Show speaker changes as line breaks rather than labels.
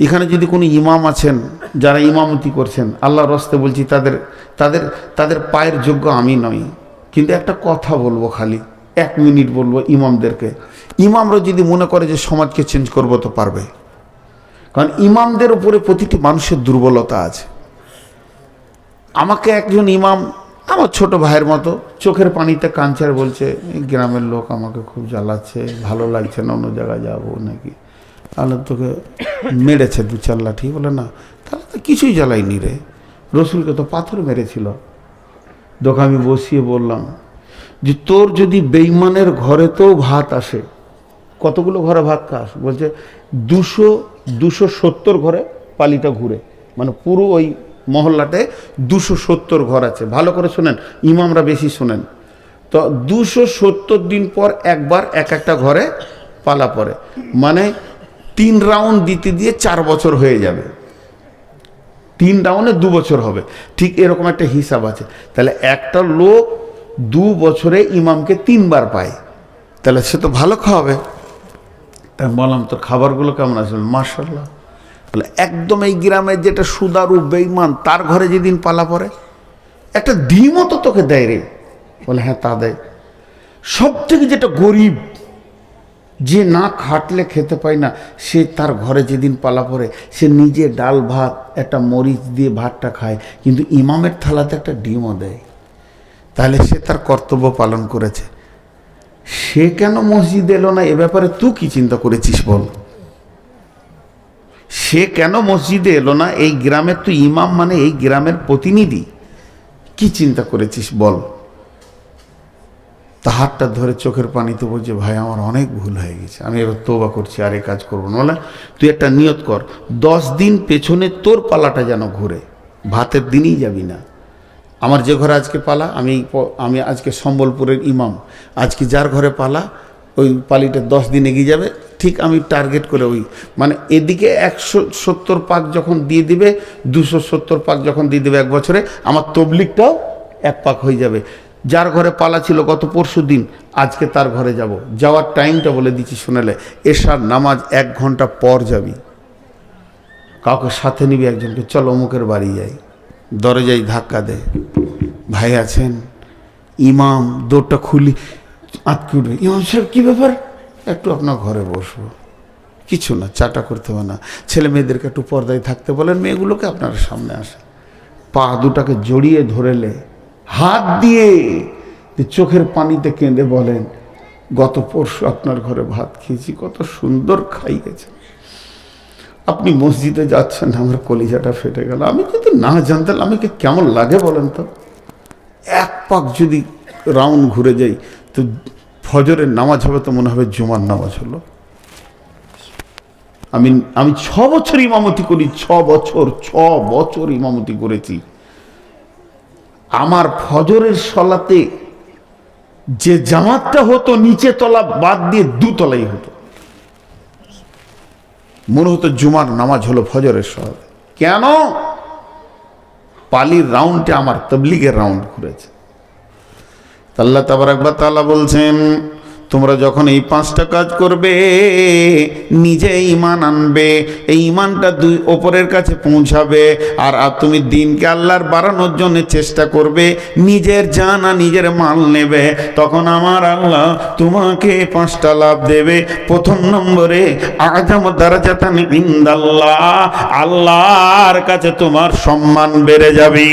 এখানে যদি কোনো ইমাম আছেন, যারা ইমামতি করছেন, আল্লাহর রস্তে বলছি, তাদের তাদের তাদের পায়ের যোগ্য আমি নই। কিন্তু একটা কথা বলব খালি, এক মিনিট বলব ইমামদেরকে। ইমামরা যদি মনে করে যে সমাজকে চেঞ্জ করব তো পারবে। কারণ ইমামদের উপরে প্রতিটি মানুষের দুর্বলতা আছে। আমাকে একজন ইমাম আমার ছোট ভাইয়ের মতো চোখের পানিতে কাঞ্চার বলছে গ্রামের লোক আমাকে খুব জ্বালাচ্ছে, ভালো লাগছে না, অন্য জায়গায় যাব নাকি? তাহলে তোকে মেরেছে দু চার লাঠি, বলে না, তাহলে তো কিছুই জ্বালাইনি রে। রসুলকে তো পাথর মেরেছিল। দোকা আমি বসিয়ে বললাম যে, তোর যদি বেইমানের ঘরেতেও ভাত আসে, কতগুলো ঘরে ভাত খাস? বলছে, দুশো দুশো সত্তর ঘরে পালিটা ঘুরে। মানে পুরো ওই মহল্লাতে দুশো সত্তর ঘর আছে। ভালো করে শোনেন, ইমামরা বেশি শোনেন। তো দুশো সত্তর দিন পর একবার এক একটা ঘরে পালা পড়ে। মানে তিন রাউন্ড দিতে দিয়ে চার বছর হয়ে যাবে। তিন রাউন্ডে দু বছর হবে। ঠিক এরকম একটা হিসাব আছে। তাহলে একটা লোক দু বছরে ইমামকে তিনবার পায়। তাহলে সে তো ভালো খাওয়াবে। তা বললাম, তোর খাবারগুলো কেমন আছে? মার্শাল্লাহ বলে, একদম এই গ্রামের যেটা সুদারু বেইমান তার ঘরে যেদিন পালা পড়ে, একটা ডিমও তো তোকে দেয় রে। বলে হ্যাঁ তা দেয়। সব থেকে যেটা গরিব যে না খাটলে খেতে পায় না, সে তার ঘরে যেদিন পালা পড়ে, সে নিজে ডাল ভাত, একটা মরিচ দিয়ে ভাতটা খায়, কিন্তু ইমামের থালাতে একটা ডিমও দেয়। তাহলে সে তার কর্তব্য পালন করেছে। সে কেন মসজিদ এলো না? এ ব্যাপারে তুই কি চিন্তা করেছিস বল? সে কেন মসজিদে এলো না? এই গ্রামের তুই ইমাম মানে এই গ্রামের প্রতিনিধি। কি চিন্তা করেছিস বল? তা হাতটা ধরে চোখের পানিতে বলছে, ভাই, আমার অনেক ভুল হয়ে গেছে, আমি এবার তোবা করছি, আর এ কাজ করব না। তুই একটা নিয়ত কর, দশ দিন পেছনে তোর পালাটা যেন ঘুরে, ভাতের দিনই যাবি না। আমার যে ঘরে আজকে পালা, আমি আমি আজকে সম্বলপুরের ইমাম, আজকে যার ঘরে পালা, ওই পালিটা দশ দিন এগিয়ে যাবে, ঠিক আমি টার্গেট করে ওই মানে এদিকে একশো সত্তর পাক যখন দিয়ে দিবে, দুশো সত্তর পাক যখন দিয়ে দেবে এক বছরে, আমার তবলিকটাও এক পাক হয়ে যাবে। যার ঘরে পালা ছিল গত পরশু দিন, আজকে তার ঘরে যাব। যাওয়ার টাইমটা বলে দিচ্ছি, শোনালে। এশার নামাজ এক ঘণ্টা পর যাবি। কাউকে সাথে নিবি, একজনকে। চল অমুকের বাড়ি যাই। দরজায় ধাক্কা দে। ভাই আছেন? ইমাম দৌড়টা খুলি আটকে উঠবে। ইমাম সাহেব, কী ব্যাপার? একটু আপনার ঘরে বসবো। কিছু না, চাটা করতে হবে না। ছেলে মেয়েদেরকে একটু পর্দায় থাকতে বলেন, মেয়েগুলোকে আপনার সামনে আসে। পা দুটাকে জড়িয়ে ধরেলে হাত দিয়ে চোখের পানিতে কেঁদে বলেন, গত পরশু আপনার ঘরে ভাত খেয়েছি, কত সুন্দর খাইয়েছে আপনি মসজিদে যাচ্ছেন, আমার কলিজাটা ফেটে গেল। আমি যদি না জানতাম আমাকে কেমন লাগে বলেন তো? এক পাক যদি রাউন্ড ঘুরে যাই, তো ফজরের নামাজ হবে তো মনে হবে জুমার নামাজ হলো। আমি আমি ছ বছর ইমামতি করি, ছ বছর ছ বছর ইমামতি করেছি। আমার ফজরের সলাতে যে জামাতটা হতো, নিচে তলা বাদ দিয়ে দুতলাই হতো। মনে হতো জুমার নামাজ হলো ফজরের সলাতে। কেন? পালির রাউন্ডে আমার তবলিগের রাউন্ড ঘুরেছে। আল্লাহ তাবার একবার তালা বলছেন তোমরা যখন এই পাঁচটা কাজ করবে, নিজে ইমান আনবে, এই ইমানটা দুই ওপরের কাছে পৌঁছাবে, আর আর তুমি দিনকে আল্লাহর বাড়ানোর জন্য চেষ্টা করবে, নিজের জানা নিজের মাল নেবে, তখন আমার আল্লাহ তোমাকে পাঁচটা লাভ দেবে। প্রথম নম্বরে আজম দারাজাতান ইন্দাল্লাহ, আল্লাহর কাছে তোমার সম্মান বেড়ে যাবে।